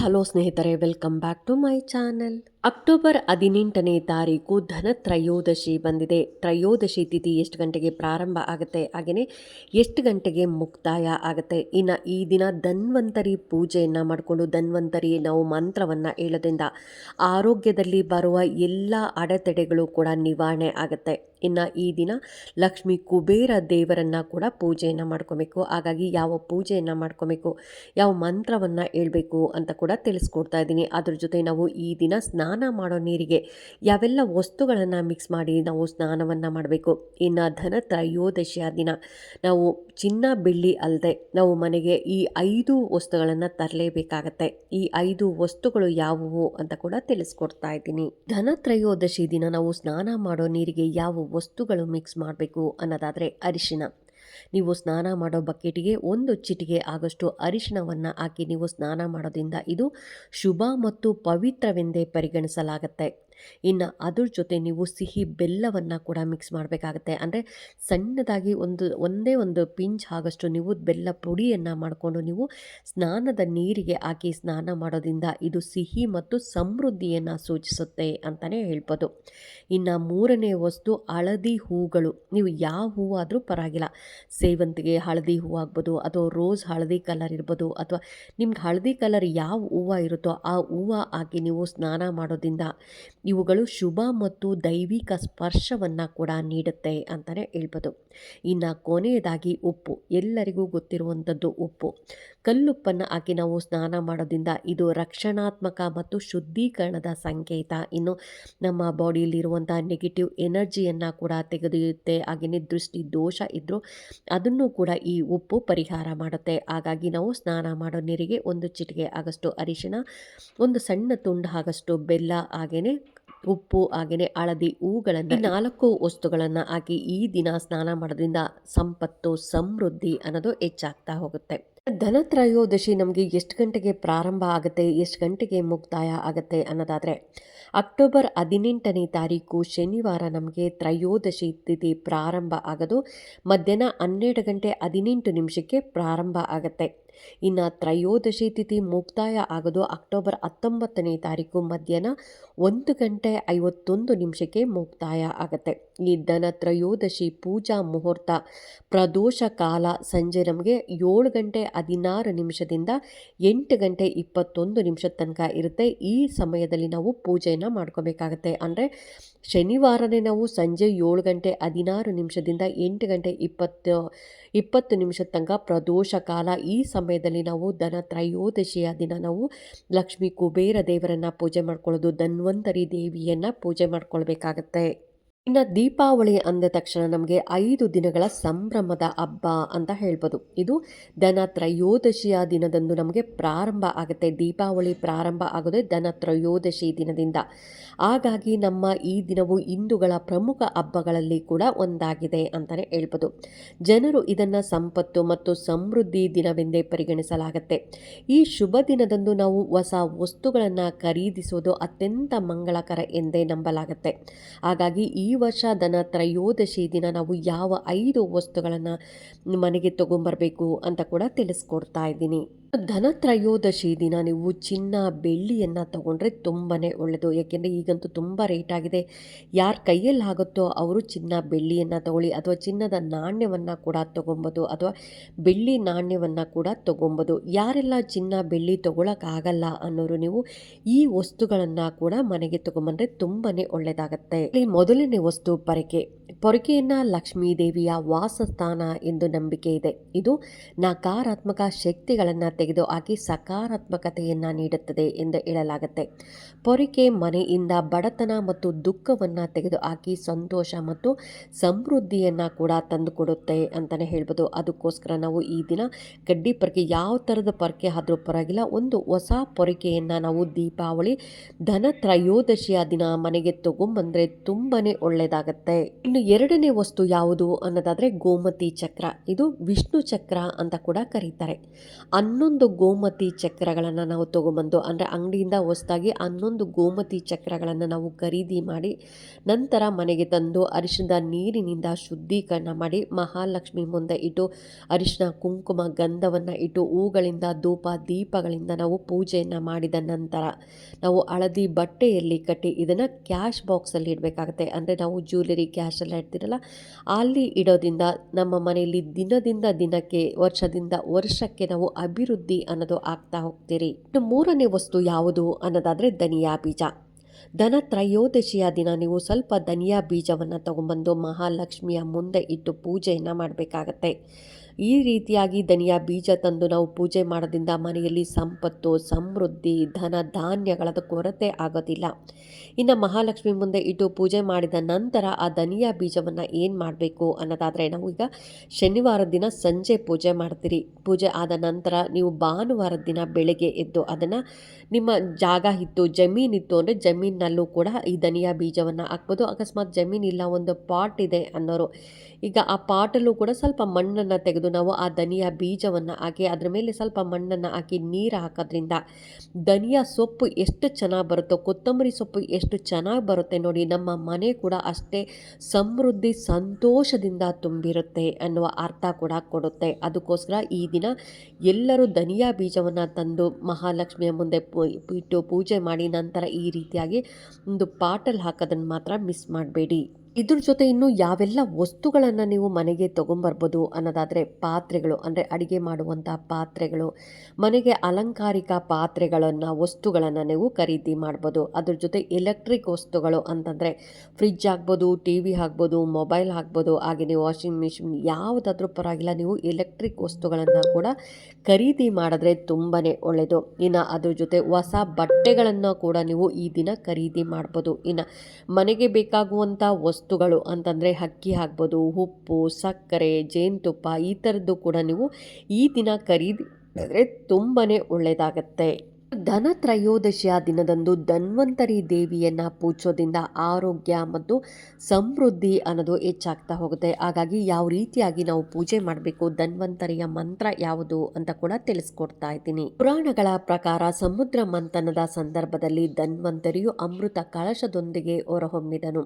Hello ಸ್ನೇಹಿತರೆ welcome back to my channel October ಹದಿನೆಂಟನೇ ತಾರೀಕು ಧನ ತ್ರಯೋದಶಿ ಬಂದಿದೆ. ತ್ರಯೋದಶಿ ತಿಥಿ ಎಷ್ಟು ಗಂಟೆಗೆ ಪ್ರಾರಂಭ ಆಗುತ್ತೆ? ಹಾಗೆಯೇ ಎಷ್ಟು ಗಂಟೆಗೆ ಮುಕ್ತಾಯ ಆಗುತ್ತೆ? ಇನ್ನು ಈ ದಿನ ಧನ್ವಂತರಿ ಪೂಜೆಯನ್ನು ಮಾಡಿಕೊಂಡು ಧನ್ವಂತರಿ ನಾವು ಮಂತ್ರವನ್ನು ಹೇಳೋದ್ರಿಂದ ಆರೋಗ್ಯದಲ್ಲಿ ಬರುವ ಎಲ್ಲ ಅಡೆತಡೆಗಳು ಕೂಡ ನಿವಾರಣೆ ಆಗುತ್ತೆ. ಇನ್ನು ಈ ದಿನ ಲಕ್ಷ್ಮೀ ಕುಬೇರ ದೇವರನ್ನು ಕೂಡ ಪೂಜೆಯನ್ನು ಮಾಡ್ಕೋಬೇಕು. ಹಾಗಾಗಿ ಯಾವ ಪೂಜೆಯನ್ನು ಮಾಡ್ಕೋಬೇಕು, ಯಾವ ಮಂತ್ರವನ್ನು ಹೇಳಬೇಕು ಅಂತ ಕೂಡ ತಿಳಿಸ್ಕೊಡ್ತಾ ಇದ್ದೀನಿ. ಅದ್ರ ಜೊತೆ ನಾವು ಈ ದಿನ ಸ್ನಾನ ಮಾಡೋ ನೀರಿಗೆ. ಯಾವೆಲ್ಲ ವಸ್ತುಗಳನ್ನು ಮಿಕ್ಸ್ ಮಾಡಿ ನಾವು ಸ್ನಾನವನ್ನು ಮಾಡಬೇಕು. ಇನ್ನು ಧನ ತ್ರಯೋದಶಿಯ ದಿನ. ನಾವು ಚಿನ್ನ, ಬೆಳ್ಳಿ ಅಲ್ಲದೆ ನಾವು ಮನೆಗೆ ಈ ಐದು ವಸ್ತುಗಳನ್ನು ತರಲೇಬೇಕಾಗತ್ತೆ. ಈ ಐದು ವಸ್ತುಗಳು ಯಾವುವು ಅಂತ ಕೂಡ ತಿಳಿಸ್ಕೊಡ್ತಾ ಇದ್ದೀನಿ. ಧನ ತ್ರಯೋದಶಿ ದಿನ ನಾವು ಸ್ನಾನ ಮಾಡೋ ನೀರಿಗೆ ಯಾವ ವಸ್ತುಗಳು ಮಿಕ್ಸ್ ಮಾಡಬೇಕು ಅನ್ನೋದಾದರೆ ಅರಿಶಿನ. ನೀವು ಸ್ನಾನ ಮಾಡೋ ಬಕೆಟಿಗೆ ಒಂದು ಚಿಟಿಗೆ ಆಗಷ್ಟು ಅರಿಶಿಣವನ್ನು ಹಾಕಿ ನೀವು ಸ್ನಾನ ಮಾಡೋದ್ರಿಂದ ಇದು ಶುಭ ಮತ್ತು ಪವಿತ್ರವೆಂದೇ ಪರಿಗಣಿಸಲಾಗುತ್ತೆ. ಇನ್ನು ಅದ್ರ ಜೊತೆ ನೀವು ಸಿಹಿ ಬೆಲ್ಲವನ್ನು ಕೂಡ ಮಿಕ್ಸ್ ಮಾಡಬೇಕಾಗತ್ತೆ. ಅಂದರೆ ಸಣ್ಣದಾಗಿ ಒಂದು, ಒಂದೇ ಒಂದು ಪಿಂಚ್ ಆಗಷ್ಟು ನೀವು ಬೆಲ್ಲ ಪುಡಿಯನ್ನು ಮಾಡಿಕೊಂಡು ನೀವು ಸ್ನಾನದ ನೀರಿಗೆ ಹಾಕಿ ಸ್ನಾನ ಮಾಡೋದ್ರಿಂದ ಇದು ಸಿಹಿ ಮತ್ತು ಸಮೃದ್ಧಿಯನ್ನು ಸೂಚಿಸುತ್ತೆ ಅಂತಲೇ ಹೇಳ್ಬೋದು. ಇನ್ನು ಮೂರನೇ ವಸ್ತು ಹಳದಿ ಹೂಗಳು. ನೀವು ಯಾವ ಹೂವಾದರೂ ಪರವಾಗಿಲ್ಲ. ಸೇವಂತಿಗೆ ಹಳದಿ ಹೂವು ಆಗ್ಬೋದು ಅಥವಾ ರೋಸ್ ಹಳದಿ ಕಲರ್ ಇರ್ಬೋದು, ಅಥವಾ ನಿಮ್ಗೆ ಹಳದಿ ಕಲರ್ ಯಾವ ಹೂವು ಇರುತ್ತೋ ಆ ಹೂವು ಹಾಕಿ ನೀವು ಸ್ನಾನ ಮಾಡೋದ್ರಿಂದ ಇವುಗಳು ಶುಭ ಮತ್ತು ದೈವಿಕ ಸ್ಪರ್ಶವನ್ನು ಕೂಡ ನೀಡುತ್ತೆ ಅಂತಲೇ ಹೇಳ್ಬೋದು. ಇನ್ನು ಕೊನೆಯದಾಗಿ ಉಪ್ಪು. ಎಲ್ಲರಿಗೂ ಗೊತ್ತಿರುವಂಥದ್ದು ಉಪ್ಪು. ಕಲ್ಲುಪ್ಪನ್ನು ಹಾಕಿ ನಾವು ಸ್ನಾನ ಮಾಡೋದ್ರಿಂದ ಇದು ರಕ್ಷಣಾತ್ಮಕ ಮತ್ತು ಶುದ್ಧೀಕರಣದ ಸಂಕೇತ. ಇನ್ನು ನಮ್ಮ ಬಾಡಿಯಲ್ಲಿರುವಂಥ ನೆಗೆಟಿವ್ ಎನರ್ಜಿಯನ್ನು ಕೂಡ ತೆಗೆದಿರುತ್ತೆ. ಹಾಗೆಯೇ ದೃಷ್ಟಿ ದೋಷ ಇದ್ದರೂ ಅದನ್ನು ಕೂಡ ಈ ಉಪ್ಪು ಪರಿಹಾರ ಮಾಡುತ್ತೆ. ಹಾಗಾಗಿ ನಾವು ಸ್ನಾನ ಮಾಡೋ ನೀರಿಗೆ ಒಂದು ಚಿಟಿಕೆ ಆಗಷ್ಟು ಅರಿಶಿಣ, ಒಂದು ಸಣ್ಣ ತುಂಡು ಆಗಷ್ಟು ಬೆಲ್ಲ ಹಾಗೆಯೇ ಉಪ್ಪು ಹಾಗೆಯೇ ಹಳದಿ ಹೂಗಳನ್ನು ನಾಲ್ಕು ವಸ್ತುಗಳನ್ನು ಹಾಕಿ ಈ ದಿನ ಸ್ನಾನ ಮಾಡೋದ್ರಿಂದ ಸಂಪತ್ತು, ಸಮೃದ್ಧಿ ಅನ್ನೋದು ಹೆಚ್ಚಾಗ್ತಾ ಹೋಗುತ್ತೆ. ಧನತ್ರಯೋದಶಿ ನಮಗೆ ಎಷ್ಟು ಗಂಟೆಗೆ ಪ್ರಾರಂಭ ಆಗುತ್ತೆ, ಎಷ್ಟು ಗಂಟೆಗೆ ಮುಕ್ತಾಯ ಆಗುತ್ತೆ ಅನ್ನೋದಾದರೆ, ಅಕ್ಟೋಬರ್ ಹದಿನೆಂಟನೇ ತಾರೀಕು ಶನಿವಾರ ನಮಗೆ ತ್ರಯೋದಶಿ ತಿಥಿ ಪ್ರಾರಂಭ ಆಗೋದು ಮಧ್ಯಾಹ್ನ ಹನ್ನೆರಡು ಗಂಟೆ ಹದಿನೆಂಟು ನಿಮಿಷಕ್ಕೆ ಪ್ರಾರಂಭ ಆಗುತ್ತೆ. ಇನ್ನು ತ್ರಯೋದಶಿ ತಿಥಿ ಮುಕ್ತಾಯ ಆಗೋದು ಅಕ್ಟೋಬರ್ ಹತ್ತೊಂಬತ್ತನೇ ತಾರೀಕು ಮಧ್ಯಾಹ್ನ ಒಂದು ಗಂಟೆ ಐವತ್ತೊಂದು ನಿಮಿಷಕ್ಕೆ ಮುಕ್ತಾಯ ಆಗುತ್ತೆ. ಈ ಧನ ತ್ರಯೋದಶಿ ಪೂಜಾ ಮುಹೂರ್ತ. ಪ್ರದೋಷ ಕಾಲ ಸಂಜೆ ನಮಗೆ ಏಳು ಗಂಟೆ ಹದಿನಾರು ನಿಮಿಷದಿಂದ ಎಂಟು ಗಂಟೆ ಇಪ್ಪತ್ತೊಂದು ನಿಮಿಷದ ತನಕ ಇರುತ್ತೆ. ಈ ಸಮಯದಲ್ಲಿ ನಾವು ಪೂಜೆಯನ್ನು ಮಾಡ್ಕೋಬೇಕಾಗತ್ತೆ. ಅಂದರೆ ಶನಿವಾರನೇ ನಾವು ಸಂಜೆ ಏಳು ಗಂಟೆ ಹದಿನಾರು ನಿಮಿಷದಿಂದ ಎಂಟು ಗಂಟೆ ಇಪ್ಪತ್ತು ಇಪ್ಪತ್ತು ನಿಮಿಷದ ತನಕ ಪ್ರದೋಷ ಕಾಲ. ಈ ಸಮಯದಲ್ಲಿ ನಾವು ಧನ ತ್ರಯೋದಶಿಯ ದಿನ ನಾವು ಲಕ್ಷ್ಮೀ ಕುಬೇರ ದೇವರನ್ನು ಪೂಜೆ ಮಾಡ್ಕೊಳ್ಳೋದು, ಧನ್ವಂತರಿ ದೇವಿಯನ್ನು ಪೂಜೆ ಮಾಡ್ಕೊಳ್ಬೇಕಾಗತ್ತೆ. ಇನ್ನು ದೀಪಾವಳಿ ಅಂದ ತಕ್ಷಣ ನಮಗೆ ಐದು ದಿನಗಳ ಸಂಭ್ರಮದ ಹಬ್ಬ ಅಂತ ಹೇಳ್ಬೋದು. ಇದು ಧನತ್ರಯೋದಶಿಯ ದಿನದಂದು ನಮಗೆ ಪ್ರಾರಂಭ ಆಗುತ್ತೆ. ದೀಪಾವಳಿ ಪ್ರಾರಂಭ ಆಗೋದೇ ಧನತ್ರಯೋದಶಿ ದಿನದಿಂದ. ಹಾಗಾಗಿ ನಮ್ಮ ಈ ದಿನವು ಹಿಂದೂಗಳ ಪ್ರಮುಖ ಹಬ್ಬಗಳಲ್ಲಿ ಕೂಡ ಒಂದಾಗಿದೆ ಅಂತಲೇ ಹೇಳ್ಬೋದು. ಜನರು ಇದನ್ನು ಸಂಪತ್ತು ಮತ್ತು ಸಮೃದ್ಧಿ ದಿನವೆಂದೇ ಪರಿಗಣಿಸಲಾಗುತ್ತೆ. ಈ ಶುಭ ದಿನದಂದು ನಾವು ಹೊಸ ವಸ್ತುಗಳನ್ನು ಖರೀದಿಸುವುದು ಅತ್ಯಂತ ಮಂಗಳಕರ ಎಂದೇ ನಂಬಲಾಗುತ್ತೆ. ಹಾಗಾಗಿ ಈ ವರ್ಷ ದನ ತ್ರಯೋದಶಿ ದಿನ ನಾವು ಯಾವ ಐದು ವಸ್ತುಗಳನ್ನು ಮನೆಗೆ ತೊಗೊಂಬರಬೇಕು ಅಂತ ಕೂಡ ತಿಳಿಸ್ಕೊಡ್ತಾ ಇದ್ದೀನಿ. ಧನ ತ್ರಯೋದಶಿ ದಿನ, ನೀವು ಚಿನ್ನ, ಬೆಳ್ಳಿಯನ್ನು ತಗೊಂಡ್ರೆ ತುಂಬಾ ಒಳ್ಳೆಯದು ಯಾಕೆಂದರೆ ಈಗಂತೂ ತುಂಬ ರೇಟ್ ಆಗಿದೆ. ಯಾರ ಕೈಯಲ್ಲಿ ಆಗುತ್ತೋ ಅವರು ಚಿನ್ನ, ಬೆಳ್ಳಿಯನ್ನು ತಗೊಳ್ಳಿ ಅಥವಾ ಚಿನ್ನದ ನಾಣ್ಯವನ್ನು ಕೂಡ ತೊಗೊಬೋದು ಅಥವಾ ಬೆಳ್ಳಿ ನಾಣ್ಯವನ್ನು ಕೂಡ ತೊಗೊಬೋದು. ಯಾರೆಲ್ಲ ಚಿನ್ನ, ಬೆಳ್ಳಿ ತೊಗೊಳಕ್ಕಾಗಲ್ಲ ಅನ್ನೋರು ನೀವು ಈ ವಸ್ತುಗಳನ್ನು ಕೂಡ ಮನೆಗೆ ತೊಗೊಂಬಂದರೆ ತುಂಬಾ ಒಳ್ಳೆಯದಾಗತ್ತೆ ಇಲ್ಲಿ ಮೊದಲನೇ ವಸ್ತು ಪರಕೆ. ಪೊರಕೆಯನ್ನು ಲಕ್ಷ್ಮೀ ದೇವಿಯ ವಾಸಸ್ಥಾನ ಎಂದು ನಂಬಿಕೆ ಇದೆ. ಇದು ನಕಾರಾತ್ಮಕ ಶಕ್ತಿಗಳನ್ನು ತೆಗೆದು ಹಾಕಿ ಸಕಾರಾತ್ಮಕತೆಯನ್ನು ನೀಡುತ್ತದೆ ಎಂದು ಹೇಳಲಾಗುತ್ತೆ. ಪೊರಿಕೆ ಮನೆಯಿಂದ ಬಡತನ ಮತ್ತು ದುಃಖವನ್ನು ತೆಗೆದುಹಾಕಿ ಸಂತೋಷ ಮತ್ತು ಸಮೃದ್ಧಿಯನ್ನು ಕೂಡ ತಂದುಕೊಡುತ್ತೆ ಅಂತಲೇ ಹೇಳ್ಬೋದು. ಅದಕ್ಕೋಸ್ಕರ ನಾವು ಈ ದಿನ ಗಡ್ಡಿ ಪೊರಕೆ ಯಾವ ಥರದ ಪೊರಕೆ ಆದರೂ ಪರವಾಗಿಲ್ಲ, ಒಂದು ಹೊಸ ಪೊರಿಕೆಯನ್ನು ನಾವು ದೀಪಾವಳಿ, ಧನ ತ್ರಯೋದಶಿಯ ದಿನ ಮನೆಗೆ ತಗೊಂಬಂದರೆ ತುಂಬಾ ಒಳ್ಳೆಯದಾಗತ್ತೆ ಇನ್ನು ಎರಡನೇ ವಸ್ತು ಯಾವುದು ಅನ್ನೋದಾದರೆ ಗೋಮತಿ ಚಕ್ರ. ಇದು ವಿಷ್ಣು ಚಕ್ರ ಅಂತ ಕೂಡ ಕರೀತಾರೆ. ಹನ್ನೊಂದು ಗೋಮತಿ ಚಕ್ರಗಳನ್ನು ನಾವು ತೊಗೊಂಬಂದು, ಅಂದರೆ ಅಂಗಡಿಯಿಂದ ಹೊಸದಾಗಿ ಹನ್ನೊಂದು ಗೋಮತಿ ಚಕ್ರಗಳನ್ನು ನಾವು ಖರೀದಿ ಮಾಡಿ, ನಂತರ ಮನೆಗೆ ತಂದು ಅರಿಶಿಣದ ನೀರಿನಿಂದ ಶುದ್ಧೀಕರಣ ಮಾಡಿ, ಮಹಾಲಕ್ಷ್ಮಿ ಮುಂದೆ ಇಟ್ಟು ಅರಿಶಿನ ಕುಂಕುಮ, ಗಂಧವನ್ನು ಇಟ್ಟು ಹೂಗಳಿಂದ ಧೂಪ, ದೀಪಗಳಿಂದ ನಾವು ಪೂಜೆಯನ್ನು ಮಾಡಿದ ನಂತರ ನಾವು ಹಳದಿ ಬಟ್ಟೆಯಲ್ಲಿ ಕಟ್ಟಿ ಇದನ್ನು ಕ್ಯಾಶ್ ಬಾಕ್ಸಲ್ಲಿ ಇಡಬೇಕಾಗುತ್ತೆ. ಅಂದರೆ ನಾವು ಜ್ಯುವೆಲರಿ ಕ್ಯಾಶೆಲ್ಲ ಇಡ್ತಿರಲ್ಲ, ಅಲ್ಲಿ ಇಡೋದ್ರಿಂದ ನಮ್ಮ ಮನೆಯಲ್ಲಿ ದಿನದಿಂದ ದಿನಕ್ಕೆ, ವರ್ಷದಿಂದ ವರ್ಷಕ್ಕೆ ನಾವು ಅಭಿವೃದ್ಧಿ ಅನ್ನೋದು ಆಗ್ತಾ ಹೋಗ್ತೀರಿ. ಇನ್ನು ಮೂರನೇ ವಸ್ತು ಯಾವುದು ಅನ್ನೋದಾದ್ರೆ ಧನಿಯಾ ಬೀಜ ಧನ ತ್ರಯೋದಶಿಯ ದಿನ ನೀವು ಸ್ವಲ್ಪ ಧನಿಯಾ ಬೀಜವನ್ನು ತಗೊಂಡ್ಬಂದು ಮಹಾಲಕ್ಷ್ಮಿಯ ಮುಂದೆ ಇಟ್ಟು ಪೂಜೆಯನ್ನು ಮಾಡಬೇಕಾಗತ್ತೆ. ಈ ರೀತಿಯಾಗಿ ಧನಿಯಾ ಬೀಜ ತಂದು ನಾವು ಪೂಜೆ ಮಾಡೋದ್ರಿಂದ ಮನೆಯಲ್ಲಿ ಸಂಪತ್ತು, ಸಮೃದ್ಧಿ, ಧನ ಧಾನ್ಯಗಳದ ಕೊರತೆ ಆಗೋದಿಲ್ಲ. ಇನ್ನು ಮಹಾಲಕ್ಷ್ಮಿ ಮುಂದೆ ಇಟ್ಟು ಪೂಜೆ ಮಾಡಿದ ನಂತರ ಆ ಧನಿಯಾ ಬೀಜವನ್ನು ಏನು ಮಾಡಬೇಕು ಅನ್ನೋದಾದರೆ ನಾವು ಈಗ ಶನಿವಾರದ ದಿನ ಸಂಜೆ ಪೂಜೆ ಮಾಡ್ತೀರಿ. ಪೂಜೆ ಆದ ನಂತರ ನೀವು ಭಾನುವಾರದ ದಿನ ಬೆಳಗ್ಗೆ ಎದ್ದು ಅದನ್ನು ನಿಮ್ಮ ಜಾಗ ಇತ್ತು, ಜಮೀನಿತ್ತು ಅಂದರೆ ಜಮೀನಲ್ಲೂ ಕೂಡ ಈ ಧನಿಯಾ ಬೀಜವನ್ನು ಹಾಕ್ಬೋದು. ಅಕಸ್ಮಾತ್ ಜಮೀನಿಲ್ಲ ಒಂದು ಪಾಟ್ ಇದೆ ಅನ್ನೋರು. ಈಗ ಆ ಪಾಟಲ್ಲೂ ಕೂಡ ಸ್ವಲ್ಪ ಮಣ್ಣನ್ನು ತೆಗೆದು ನಾವು ಆ ಧನಿಯಾ ಬೀಜವನ್ನು ಹಾಕಿ ಅದರ ಮೇಲೆ ಸ್ವಲ್ಪ ಮಣ್ಣನ್ನು ಹಾಕಿ ನೀರು ಹಾಕೋದ್ರಿಂದ ಧನಿಯಾ ಸೊಪ್ಪು ಎಷ್ಟು ಚೆನ್ನಾಗಿ ಬರುತ್ತೋ, ಕೊತ್ತಂಬರಿ ಸೊಪ್ಪು ಎಷ್ಟು ಚೆನ್ನಾಗಿ ಬರುತ್ತೆ ನೋಡಿ ನಮ್ಮ ಮನೆ ಕೂಡ ಅಷ್ಟೇ ಸಮೃದ್ಧಿ, ಸಂತೋಷದಿಂದ ತುಂಬಿರುತ್ತೆ ಅನ್ನುವ ಅರ್ಥ ಕೂಡ ಕೊಡುತ್ತೆ. ಅದಕ್ಕೋಸ್ಕರ ಈ ದಿನ ಎಲ್ಲರೂ ಧನಿಯಾ ಬೀಜವನ್ನು ತಂದು ಮಹಾಲಕ್ಷ್ಮಿಯ ಮುಂದೆ ಇಟ್ಟು ಪೂಜೆ ಮಾಡಿ ನಂತರ ಈ ರೀತಿಯಾಗಿ ಒಂದು ಪಾಟಲ್ಲಿ ಹಾಕೋದನ್ನು ಮಾತ್ರ ಮಿಸ್ ಮಾಡಬೇಡಿ. ಇದ್ರ ಜೊತೆ ಇನ್ನು ಯಾವೆಲ್ಲ ವಸ್ತುಗಳನ್ನು ನೀವು ಮನೆಗೆ ತೊಗೊಂಬರ್ಬೋದು ಅನ್ನೋದಾದರೆ ಪಾತ್ರೆಗಳು, ಅಂದರೆ ಅಡುಗೆ ಮಾಡುವಂಥ ಪಾತ್ರೆಗಳು, ಮನೆಗೆ ಅಲಂಕಾರಿಕ ಪಾತ್ರೆಗಳನ್ನು, ವಸ್ತುಗಳನ್ನು ನೀವು ಖರೀದಿ ಮಾಡ್ಬೋದು. ಅದ್ರ ಜೊತೆ ಎಲೆಕ್ಟ್ರಿಕ್ ವಸ್ತುಗಳು ಅಂತಂದರೆ ಫ್ರಿಜ್ ಆಗ್ಬೋದು ಟಿ ವಿ ಆಗ್ಬೋದು ಮೊಬೈಲ್ ಆಗ್ಬೋದು ಹಾಗೆಯೇ ವಾಷಿಂಗ್ ಮಿಷಿನ್ ಯಾವುದಾದ್ರೂ ಪರವಾಗಿಲ್ಲ, ನೀವು ಎಲೆಕ್ಟ್ರಿಕ್ ವಸ್ತುಗಳನ್ನು ಕೂಡ ಖರೀದಿ ಮಾಡಿದ್ರೆ ತುಂಬಾ ಒಳ್ಳೆಯದು ಇನ್ನು ಅದ್ರ ಜೊತೆ ಹೊಸ ಬಟ್ಟೆಗಳನ್ನು ಕೂಡ ನೀವು ಈ ದಿನ ಖರೀದಿ ಮಾಡ್ಬೋದು. ಇನ್ನು ಮನೆಗೆ ಬೇಕಾಗುವಂಥ ವಸ್ತುಗಳು ಅಂತಂದರೆ ಅಕ್ಕಿ ಹಾಕ್ಬೋದು ಉಪ್ಪು, ಸಕ್ಕರೆ, ಜೇನುತುಪ್ಪ ಈ ಥರದ್ದು ಕೂಡ ನೀವು ಈ ದಿನ ಖರೀದಿ ಮಾಡಿದ್ರೆ ತುಂಬಾ ಒಳ್ಳೆಯದಾಗತ್ತೆ ಧನ ತ್ರಯೋದಶಿಯ ದಿನದಂದು ಧನ್ವಂತರಿ ದೇವಿಯನ್ನು ಪೂಜೋದಿಂದ ಆರೋಗ್ಯ ಮತ್ತು ಸಮೃದ್ಧಿ ಅನ್ನೋದು ಹೆಚ್ಚಾಗ್ತಾ ಹೋಗುತ್ತೆ. ಹಾಗಾಗಿ ಯಾವ ರೀತಿಯಾಗಿ ನಾವು ಪೂಜೆ ಮಾಡಬೇಕು, ಧನ್ವಂತರಿಯ ಮಂತ್ರ ಯಾವುದು ಅಂತ ಕೂಡ ತಿಳಿಸ್ಕೊಡ್ತಾ ಇದ್ದೀನಿ. ಪುರಾಣಗಳ ಪ್ರಕಾರ ಸಮುದ್ರ ಮಂಥನದ ಸಂದರ್ಭದಲ್ಲಿ ಧನ್ವಂತರಿಯು ಅಮೃತ ಕಳಶದೊಂದಿಗೆ ಹೊರಹೊಮ್ಮಿದನು.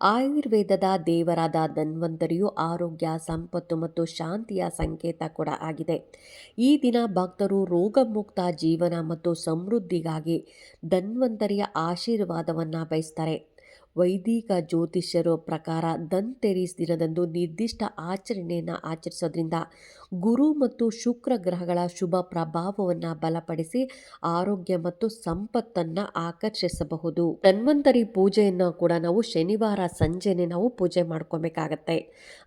ಆಯುರ್ವೇದದ ದೇವರಾದ ಧನ್ವಂತರಿಯು ಆರೋಗ್ಯ, ಸಂಪತ್ತು ಮತ್ತು ಶಾಂತಿಯ ಸಂಕೇತ ಕೂಡ ಆಗಿದೆ. ಈ ದಿನ ಭಕ್ತರು ರೋಗಮುಕ್ತ ಜೀವನ ಮತ್ತು ಸಮೃದ್ಧಿಗಾಗಿ ಧನ್ವಂತರಿಯ ಆಶೀರ್ವಾದವನ್ನು ಬಯಸ್ತಾರೆ. ವೈದಿಕ ಜ್ಯೋತಿಷ್ಯರ ಪ್ರಕಾರ ದಂತೆರೀಸ್ ದಿನದಂದು ನಿರ್ದಿಷ್ಟ ಆಚರಣೆಯನ್ನು ಆಚರಿಸೋದ್ರಿಂದ ಗುರು ಮತ್ತು ಶುಕ್ರ ಗ್ರಹಗಳ ಶುಭ ಪ್ರಭಾವವನ್ನು ಬಲಪಡಿಸಿ ಆರೋಗ್ಯ ಮತ್ತು ಸಂಪತ್ತನ್ನು ಆಕರ್ಷಿಸಬಹುದು. ಧನ್ವಂತರಿ ಪೂಜೆಯನ್ನು ಕೂಡ ನಾವು ಶನಿವಾರ ಸಂಜೆನೆ ನಾವು ಪೂಜೆ ಮಾಡ್ಕೊಬೇಕಾಗತ್ತೆ.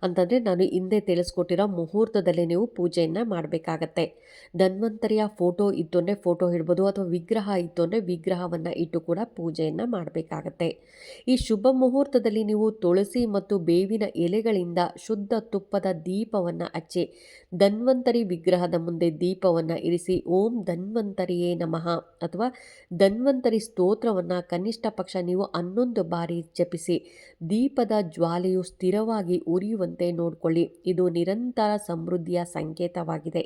ಅಂತಂದರೆ ನಾನು ಹಿಂದೆ ತಿಳಿಸ್ಕೊಟ್ಟಿರೋ ಮುಹೂರ್ತದಲ್ಲಿ ನೀವು ಪೂಜೆಯನ್ನು ಮಾಡಬೇಕಾಗತ್ತೆ. ಧನ್ವಂತರಿಯ ಫೋಟೋ ಇತ್ತು ಅಂದರೆ ಫೋಟೋ ಇಡ್ಬೋದು ಅಥವಾ ವಿಗ್ರಹ ಇತ್ತು ಅಂದರೆ ವಿಗ್ರಹವನ್ನು ಇಟ್ಟು ಕೂಡ ಪೂಜೆಯನ್ನು ಮಾಡಬೇಕಾಗತ್ತೆ. ಈ ಶುಭ ಮುಹೂರ್ತದಲ್ಲಿ ನೀವು ತುಳಸಿ ಮತ್ತು ಬೇವಿನ ಎಲೆಗಳಿಂದ ಶುದ್ಧ ತುಪ್ಪದ ದೀಪವನ್ನು ಹಚ್ಚಿ, ಧನ್ವಂತರಿ ವಿಗ್ರಹದ ಮುಂದೆ ದೀಪವನ್ನು ಇರಿಸಿ, ಓಂ ಧನ್ವಂತರಿಯೇ ನಮಃ ಅಥವಾ ಧನ್ವಂತರಿ ಸ್ತೋತ್ರವನ್ನು ಕನಿಷ್ಠ ಪಕ್ಷ ನೀವು ಹನ್ನೊಂದು ಬಾರಿ ಜಪಿಸಿ, ದೀಪದ ಜ್ವಾಲೆಯು ಸ್ಥಿರವಾಗಿ ಉರಿಯುವಂತೆ ನೋಡಿಕೊಳ್ಳಿ. ಇದು ನಿರಂತರ ಸಮೃದ್ಧಿಯ ಸಂಕೇತವಾಗಿದೆ.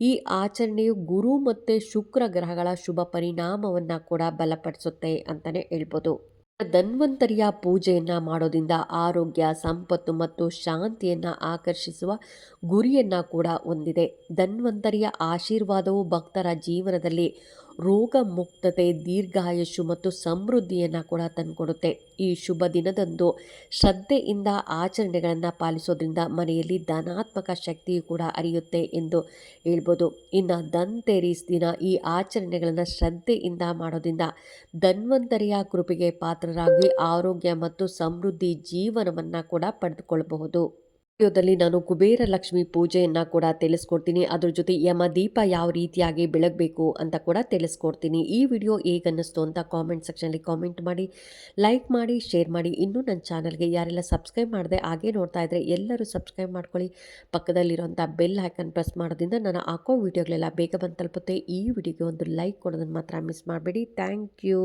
ಈ ಆಚರಣೆಯು ಗುರು ಮತ್ತು ಶುಕ್ರ ಗ್ರಹಗಳ ಶುಭ ಪರಿಣಾಮವನ್ನು ಕೂಡ ಬಲಪಡಿಸುತ್ತೆ ಅಂತಲೇ ಹೇಳ್ಬೋದು. ಧನ್ವಂತರಿಯ ಪೂಜೆಯನ್ನು ಮಾಡೋದ್ರಿಂದ ಆರೋಗ್ಯ, ಸಂಪತ್ತು ಮತ್ತು ಶಾಂತಿಯನ್ನು ಆಕರ್ಷಿಸುವ ಗುರಿಯನ್ನು ಕೂಡ ಹೊಂದಿದೆ. ಧನ್ವಂತರಿಯ ಆಶೀರ್ವಾದವು ಭಕ್ತರ ಜೀವನದಲ್ಲಿ ರೋಗ ಮುಕ್ತತೆ ದೀರ್ಘಾಯುಷು ಮತ್ತು ಸಮೃದ್ಧಿಯನ್ನು ಕೂಡ ತಂದುಕೊಡುತ್ತೆ ಈ ಶುಭ ದಿನದಂದು ಶ್ರದ್ಧೆಯಿಂದ ಆಚರಣೆಗಳನ್ನು ಪಾಲಿಸೋದ್ರಿಂದ ಮನೆಯಲ್ಲಿ ಧನಾತ್ಮಕ ಶಕ್ತಿಯು ಕೂಡ ಅರಿಯುತ್ತೆ ಎಂದು ಹೇಳ್ಬೋದು. ಇನ್ನು ಧನ್ತೆರೀಸ್ ದಿನ ಈ ಆಚರಣೆಗಳನ್ನು ಶ್ರದ್ಧೆಯಿಂದ ಮಾಡೋದ್ರಿಂದ ಧನ್ವಂತರಿಯ ಕೃಪೆಗೆ ಪಾತ್ರರಾಗಿ ಆರೋಗ್ಯ ಮತ್ತು ಸಮೃದ್ಧಿ ಜೀವನವನ್ನು ಕೂಡ ಪಡೆದುಕೊಳ್ಳಬಹುದು ವಿಡಿಯೋದಲ್ಲಿ ನಾನು ಕುಬೇರ ಲಕ್ಷ್ಮಿ ಪೂಜೆಯನ್ನು ಕೂಡ ತಿಳಿಸ್ಕೊಡ್ತೀನಿ. ಅದ್ರ ಜೊತೆ ಯಮ ದೀಪ ಯಾವ ರೀತಿಯಾಗಿ ಬೆಳಗಬೇಕು ಅಂತ ಕೂಡ ತಿಳಿಸ್ಕೊಡ್ತೀನಿ. ಈ ವಿಡಿಯೋ ಹೇಗನ್ನಿಸ್ತು ಅಂತ ಕಾಮೆಂಟ್ ಸೆಕ್ಷನಲ್ಲಿ ಕಾಮೆಂಟ್ ಮಾಡಿ ಲೈಕ್ ಮಾಡಿ ಶೇರ್ ಮಾಡಿ. ಇನ್ನೂ ನನ್ನ ಚಾನಲ್ಗೆ ಯಾರೆಲ್ಲ ಸಬ್ಸ್ಕ್ರೈಬ್ ಮಾಡಿದೆ ಹಾಗೆ ನೋಡ್ತಾ ಇದ್ದರೆ ಎಲ್ಲರೂ ಸಬ್ಸ್ಕ್ರೈಬ್ ಮಾಡ್ಕೊಳ್ಳಿ. ಪಕ್ಕದಲ್ಲಿರುವಂಥ ಬೆಲ್ ಹ್ಯಾಕನ್ ಪ್ರೆಸ್ ಮಾಡೋದ್ರಿಂದ ನಾನು ಹಾಕೋ ವಿಡಿಯೋಗಳೆಲ್ಲ ಬೇಗ ಬಂದು ತಲುಪುತ್ತೆ. ಈ ವಿಡಿಯೋಗೆ ಒಂದು ಲೈಕ್ ಕೊಡೋದನ್ನು ಮಾತ್ರ ಮಿಸ್ ಮಾಡಬೇಡಿ. Thank you